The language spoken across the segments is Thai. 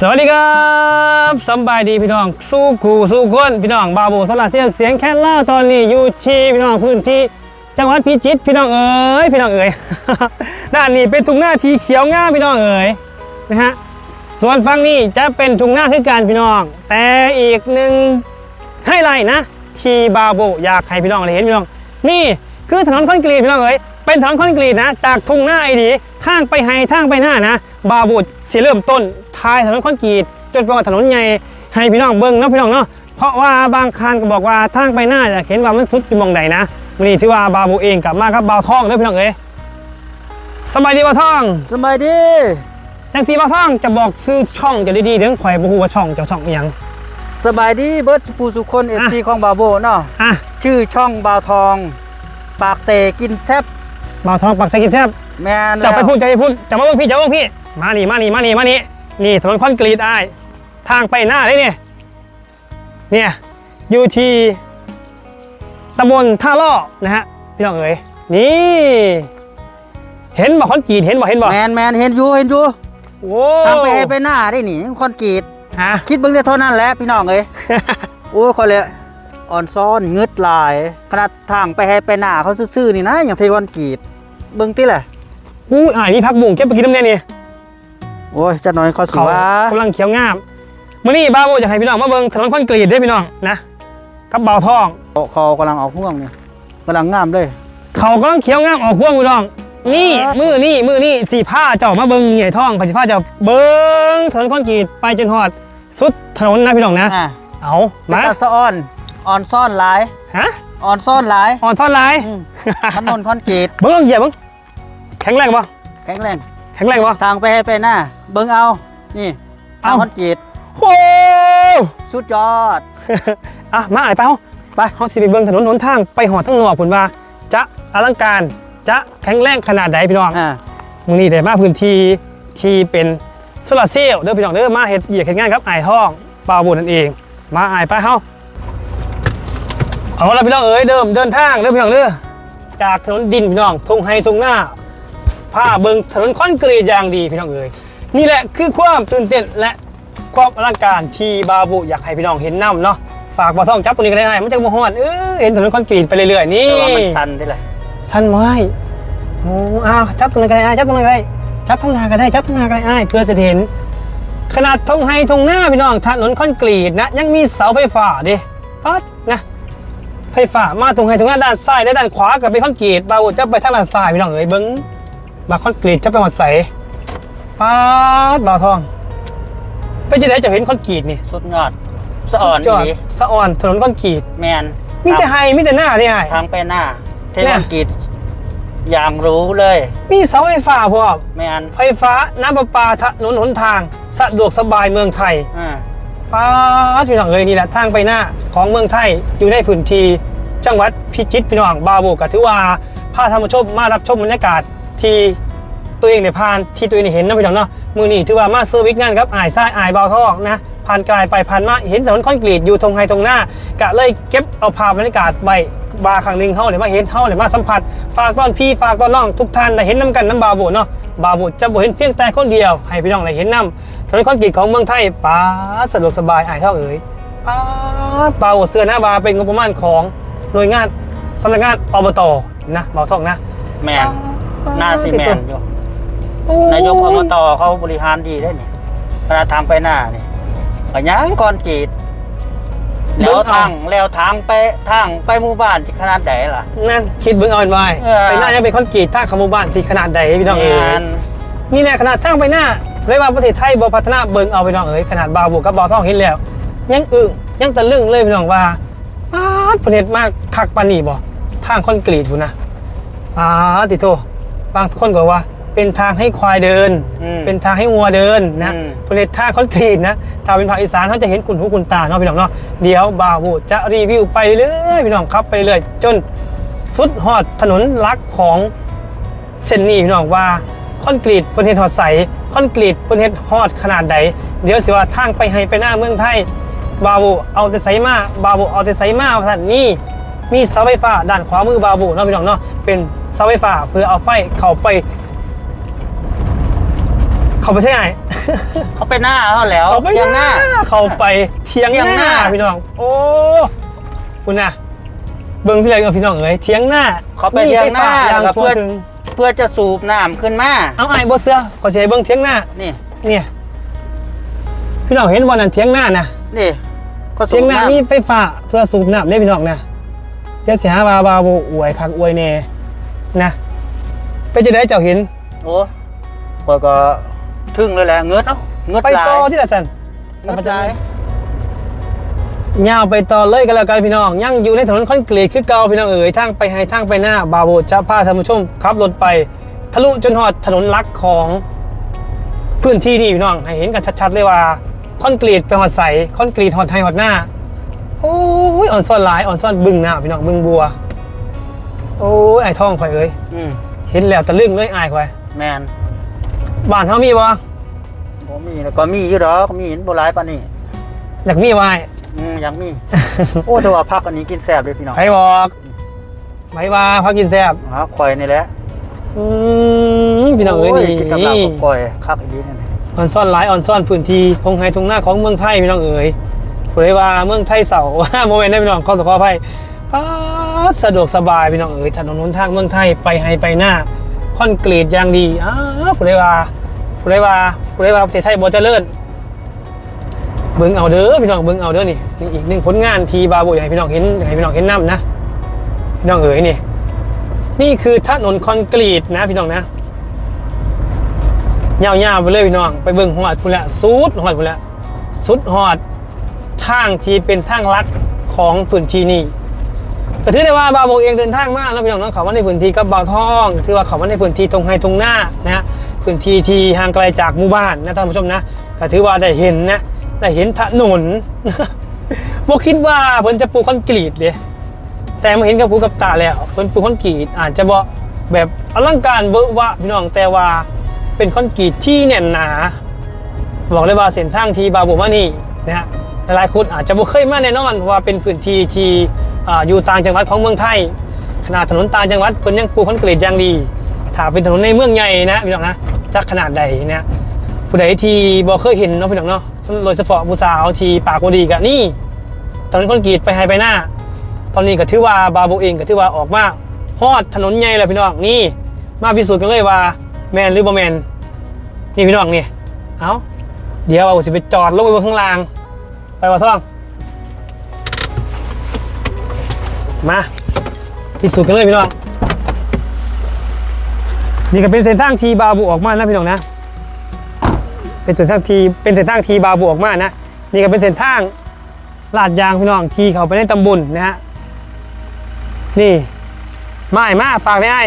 สวัสดีครับสบายดีพี่น้อง สู้กูสู้คนพี่น้องบาโบสลาเซียเสียงแค่ล่าตอนนี้อยู่ที่พี่น้องพื้นที่จังหวัดพิจิตรพี่น้องเอ๋ยพี่น้องเอ๋ย ด้านนี้เป็นทุ่งหน้าทีเขียวงามพี่น้องเอ๋ยนะฮะส่วนฝั่งนี้จะเป็นทุ่งหน้าคือการพี่น้อง แต่อีกหนึ่งให้ไลท์นะ ที่บาโบอยากให้พี่น้องเห็นพี่น้อง นี่คือถนนคอนกรีตพี่น้องเอ๋ยเป็นถนนคอนกรีตนะจากทุ่งหน้าไอดีทางไปไฮทางไปหน้านะ บาโบเสียเริ่มต้นทายถนนคอนกรีตจนเป็นว่าถนนใหญ่ให้พี่น้องเบิ้งเนาะพี่น้องเนาะเพราะว่าบางคันก็บอกว่าทางไปหน้าอยากเห็นว่ามันสุดอยู่หมองใดนะวันนี้ถือว่าบาโบเองกลับมาครับบาวทองเด้อพี่น้องเอ๋ยสบายดีบาวทองสบายดีจังสีบาวทองจะบอกซื้อช่องจะดีๆเรื่องข่อยบ่ฮู้ว่าช่องเจ้าช่องอิหยังสบายดีเบิร์ดสุภูสุคนเอฟซีของบาโบเนาะอะชื่อช่องบาวทอง ปากเสกินแซบบาวทองปักใส่กินแซ่บแมนจะแล้วไปพูดจะไปพูดจะมาเบิ่งพี่จะมาเบิ่งพี่ มานี่มานี่มานี่มานี่นี่ถนนคอนกรีตอ้ายทางไปหน้าเลยเนี่ยเนี่ยอยู่ที่ตำบลท่าล่อนะฮะพี่น้องเอ๋ยนี่ เห็นบ่คอนกรีตเห็นบ่เห็นบ่แมนแมนเห็นอยู่เห็นอยู่โอ้ทางไปให้ไปหน้าได้หนิคอนกรีตฮะคิดเบิ่งได้เท่านั้นแหละพี่น้องเอ้ยโอ้ยเขาเลยอ่อนซ้อนงึดหลายขนาดทางไปให้ไปหน้าเขาซื่อๆนี่นะอย่างเทคอนกรีตเบิ่งติแหละอู้อ่ายนี่พักบุ้งเก็บไปกินน้ำเนี่ยนี่ โอ้ยจะน้อยเขาสิเขาว่ากำลังเขียวงามมื่อนี้บ้าโบอยากให้พี่น้องมาเบิ่งถนนคอนกรีตเด้วยพี่น้องนะกับเบาทองเขากำลังออกห่วงนี่กำลังงามเลยเขากำลังเขียวงามออกพวงพี่น้อง นี่อ่ามืมือนี่มือนี่สีผ้าเจ้ามาเบิ่งเหยี่ยทองผ้าสีผ้าเจ้าเบิ่งถนนคอนกรีตไปจนฮอด สุดถนนนะพี่น้องนะอะเอามาตาสะอ่อนอ่อนซ่อนหลายฮะอ่อนซ่อนหลายอ่อนท่อนลายอืมถนนคอนกรีตเบิ่งลองเหยียบเบิ่งแข็งแรงปะแข็งแรง แข็งแรงปะทางไปให้ไปหน้า เบิ่งเอานี่ทางเอ้า คอนกรีตโอ้สุดยอดอะมาอ่ายไปเฮาไป เฮาสิไปเบิ่งถนนหนทางไปหอดทั้งนอกพุ่นว่าจะอลังการจะแข็งแรงขนาดใดพี่น้อง อ่า มึงนี่ได้มาพื้นที่ที่เป็นโซลาร์เซลล์เด้อพี่น้องเด้อมาเฮ็ดเหยียดเฮ็ดงานครับไอ้ายท้องปลาบุญนั่นเอง มาไอ้ายไปเฮาเอาละพี่น้องเอ๋ยเดิมเดินทางเด้อพี่น้องเด้อจากถนนดินพี่น้องทุ่งไฮทุ่งหน้า ผ้าเบิงถนนคอนกรีตอย่างดีพี่น้องเอ๋ยนี่แหละคือความตื่นเต้นและความอลังการที่บาบุอยากให้พี่น้องเห็นน้ำเนาะฝากบ่าท่องจับตัวนี้ก็ได้มันจะบ่ฮ้อนเออเห็นถนนคอนกรีตไปเรื่อยๆนี่แต่ว่ามันสั่นได้เลยสั้นไว้โอ้อ้าวจับตรงนั้นก็ได้อ้ายจับตรงนั้นก็ได้จับทางหน้าก็ได้จับทางหน้าก็ได้อ้ายเพื่อจะเห็นขนาดทงไฮทงหน้าพี่น้องถนนคอนกรีตนะยังมีเสาไฟฟ้าดิปัดนะไฟฟ้ามาตรงไฮตรงหน้าด้านซ้ายและด้านขวากับเป็นคอนกรีตบาวจะไปทางด้านซ้ายพี่น้องเอ้ยเบิ้ง บาคอนกรีตจะไปหมดใสปัดบาวทอง ไปจะได้จะเห็นคอนกรีตนี่สุดยอดสะอ่อนสุดยดีสะอ่อนถนนคอนกรีตแมนมีแต่ไฮมีแต่หน้าเนี่ยไอ้ทางไปหน้า เทเนี่คอยนกรีตอย่างรู้เลย มีเสาไฟฟ้าพร้อมแมนไฟฟ้าน้ำประปาถนนหนทาง สะดวกสบายเมืองไทยอ่าฟ้าพี่น้องเลยนี่แหละทางไปหน้าของเมืองไทยอยู่ในพื้นที่จังหวัดพิจิตรพี่น้องบาโบก็ถือว่าพาธรรมชมมารับชมบรรยากาศ ที่ตัวเองได้ผ่านที่ตัวเองได้เห็นนะพี่น้องเนาะมือนี้ถือว่ามาเซอร์วิสงานครับอายซ้ายอายเบาทองนะผ่านกายไปผ่านมาเห็นถนนคอนกรีตอยู่ตรงไฮตรงหน้ากะเลยเก็บเอาภาพบรรยากาศไว้บาร์ครั้งหนึ่งเฮาเลยมาเห็นเฮาเลยมาสัมผัส ฝากตอนพี่ฝากตอนน้องทุกท่านได้เห็นน้ำกันน้ำบาโบเนาะบาโบจะบ่เห็นเพียงแต่คนเดียว ให้พี่น้องได้เห็นน้ำถนนคอนกรีตของเมืองไทยป้าสะดวกสบายอายเท่าเอ๋ยป้าบาโบเสื้อหน้าบาเป็นงบประมาณของหน่วยงานสำนักงานอบตนะเบาท่องนะแมน หน้าซีแมนอยู่โอ้นายกอบตเขาบริหารดีได้นี่ขนาดทางไปหน้านี่ก็ยังคอนกรีตแล้วทางแล้วทางไปทางไปหมู่บ้านจะขนาดไหนล่ะ นั่นคิดเบิ่งเอาเป็นไว้เออไปหน้ายังเป็นคอนกรีตทางขโมยบ้านสิขนาดใดพี่น้องเอ๋แมยนนี่แหละขนาดทางไปหน้าเรียกว่าประเทศไทยบ่พัฒนาเบิ่งเอาพี่น้องเอ๋ยขนาดบาโบกับเบาท่องเห็นแล้ว ยังอึ้งยังตะลึงเลยพี่น้องว่าปาดประเทศมากคักปานนี่บ่ทางคอนกรีตอยู่นะอ่าติโท บางคนก็ว่า เป็นทางให้ควายเดิน อืมเป็นทางให้วัวเดินนะอืมประเทศทางคอนกรีตนะถ้าเป็นภาคอีสานเขาจะเห็นคุณหูคุณตาเนาะพี่น้องเนาะเดี๋ยวบาโบจะรีวิวไปเรื่อยๆพี่น้องครับไปเรื่อยๆจนสุดฮอดถนนลักของ เส้นนี้พี่น้องว่าคอนกรีตประเทศฮอดใสคอนกรีตประเทศฮอดขนาดใด เดี๋ยวสิว่าทางไปให้ไปหน้าเมืองไทย บาบูเอาแต่ไซมาบาบูเอาแต่ไซมาว่าซั่นนี่มีเสาไฟฟ้าด้านขวามือบาบูเนาะพี่น้องเนาะเป็น เสาไฟฟ้าเพื่อเอาไฟเข้าไป เข้าไปใช่ไหมเขาไปหน้าเขาแล้วเขาไปเทียงหน้า เขาไปเทียงเทียงหหน้า น้าพี่น้อง โอ้คุณน่ะเบิ้งที่ไรกับพี่น้องเอ้ยเทียงหน้าเขาไปเทียงหน้ามีไฟฟ้อย่างแล้วก็ทั่วเพื่อถึงเพื่อจะสูบน้ำขึ้นมาเอาไอ้บ่เสือขอเสียเบิ้งเทียงหน้า นี่เนี่ย พี่น้องเห็นวันนั้นเทียงหน้านะ นี่ก็สูเทียบงหน้าน้ำ มีไฟฟ้าเพื่อสูบน้ำได้พี่น้องนะเดี๋ยวเสียหาบาบาโบอวยคักอวยแน่ นะไปจะได้เจ้าเห็น โอ้ก็ก็ทึ่งเลยแหละเงือดเอ้าเงือดไปลายต่อที่ละสันเงือดลายยาวไปต่อเลยกันแล้วกันพี่น้องยังอยู่ในถนนคอนกรีตคือเก่าพี่น้องเอ๋ยทางไปให้ทางไปหน้า บาโบจะพาท่านผู้ชมขับรถไป ทะลุจนหอดถนนลักของพื้นที่นี่พี่น้องให้เห็นกันชัดๆเลยว่าคอนกรีตไปหอดใสคอนกรีตหอดไทยหอดหน้าโอ้ยอ่อนซ่อนหลายอ่อนซ่อนบึงหน้าพี่น้องบึงบัว โอ้ยไอ้ท้องข่อยเอ้ยอืมเห็นแล้วตะลึงเลยอายข่อยแมนบ้านเฮามีบ่บ่มีแล้วก็มีอยู่ดอกมีเห็นโบราณปานนี้อยากมีบ่อ้าย อืมยังมี โอ้แต่ว่าพักอันนี้กินแซ่บเลยพี่น้องไผบอกไผว่าพากินแซ่บหาควายนี่แหละอืมพี่น้องเอ้ยโนี่กินกับลาบกับก้อยคักอีดีนี่ออนซ่อนหลายออนซ่อนพื้นที่ทงไฮทงหน้าของเมืองไทยพี่น้องเอ๋ยผู้ใดว่าเมืองไทยเสาโมเมนต์ได้พี่น้องขอสขออภัย ป๊าสะดวกสบายพี่น้องเอ๋ยถนนหนทางเมืองไทยไปไฮไปหน้าคอนกรีตอย่างดีอ้าผู้ใดว่าผู้ใดว่าผู้ใดว่าประเทศไทยบ่เจริญเบิ่งเอาเด้อพี่น้องเบิ่งเอาเด้อนี่นี่อีกหนึ่งผลงานทีบาโบอยากให้พี่น้องเห็นอยากให้พี่น้องเห็นน้ำนะพี่น้องเอ๋ยนี่นี่คือถนนคอนกรีตนะพี่น้องนะยาวๆไปเลยพี่น้อง ไปเบิ่งหอดพุ่นละสุดหอดพุ่นละสุดหอดทางที่เป็นทางลัดของพื้นที่นี้ ก็ถือได้ว่าบาวโบเองเดินทางมากแล้วพี่น้องเนาะเขามาในพื้นที่กับบาวทองถือว่าเขามาในพื้นที่ตรงไฮตรงหน้านะพื้นที่ที่ห่างไกลจากหมู่บ้านนะท่านผู้ชมนะก็ถือว่าได้เห็นนะได้เห็นถนนโบคิดว่าเพิ่นจะปูคอนกรีตเลยแต่มาเห็นกับหูกับตาแล้วเพิ่นปูคอนกรีตอาจจะบ่แบบอลังการเบอะวะพี่น้องแต่ว่าเป็นคอนกรีตที่แน่นหนาบอกเลยว่าเส้นทางที่บาบูมานี่นะฮะหลายๆคนอาจจะบ่เคยมาแน่นอนเพราะว่าเป็นพื้นที่ที่ อยู่ต่างจังหวัดของเมืองไทย ขนาดถนนต่างจังหวัดเพิ่นยังปูคอนกรีตอย่างดีถ้าเป็นถนนในเมืองใหญ่นะพี่น้องนะจะขนาดใดนะผู้ใดที่บ่เคยเห็นเนาะพี่น้องเนาะโดยเฉพาะผู้สาวที่ปากบ่ดีกะนี่ถนนคอนกรีตไปให้ไปหน้า ตอนนี้ก็ถือว่าบาโบเองก็ถือว่าออกมาฮอดถนนใหญ่แล้วพี่น้องนี่ มาพิสูจน์กันเลยว่าแมนหรือบ่แมนนี่พี่น้องนี่เอาเดี๋ยวเอาสิไปจอดลงไปบนข้างล่าง ไปว่าท่อง มาพิสูจน์กันเลยพี่น้องนี่ก็เป็นเส้นทางทีบาบูออกมานะพี่น้องนะ เป็นเส้นทางทีเป็นเส้นทางทีบาบูออกมานะนี่ก็เป็นเส้นทางลาดยางพี่น้องทีเขาไปในตำบลนะฮะนี่มาไอ้มาฝากได้ไอ้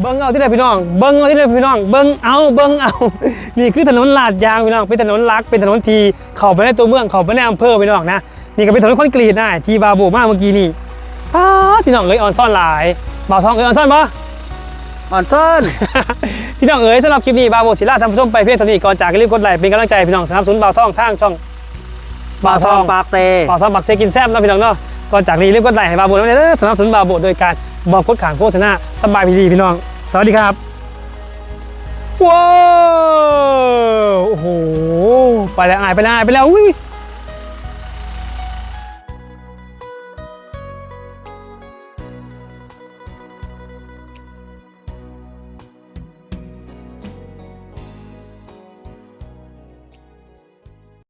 เบิ้งเอาที่ไหนพี่น้อง เบิ้งเอาที่ไหนพี่น้อง เบิ้งเอาเบิ้งเอา นี่คือถนนลาดยางพี่น้อง เป็นถนนลัก เป็นถนนที เข้าไปในตัวเมือง เข้าไปในอำเภอพี่น้องนะ นี่ก็เป็นถนนคอนกรีตนะทีบาโบมาเมื่อกี้นี่ อ้าดพี่น้องเอ้ยออนซ่อนหลายบ่าวทองเอ้ยออนซ่อนปะอ่อนซ่อน พี่น้องเอ๋ยสำหรับคลิปนี้บาโบศิลาทำผู้ชมไปเพียงเท่านี้ก่อนจากอย่าลืมกดไลค์เป็นกำลังใจให้พี่น้องสนับสนุนบ่าวทองทางช่องบ่าวทองปากเซบ่าวทองบักเซกินแซ่บนะพี่น้องเนาะก่อนจากนี้อย่าลืมกดไลค์ให้บาโบด้วยเด้อสนับสนุนบาโบโดยการบอกกดขางโฆษณาสบายพีดีพี่น้อง สวัสดีครับว้าวโอ้โหไปแล้วอายไปแล้วอายไปแล้วอุ้ย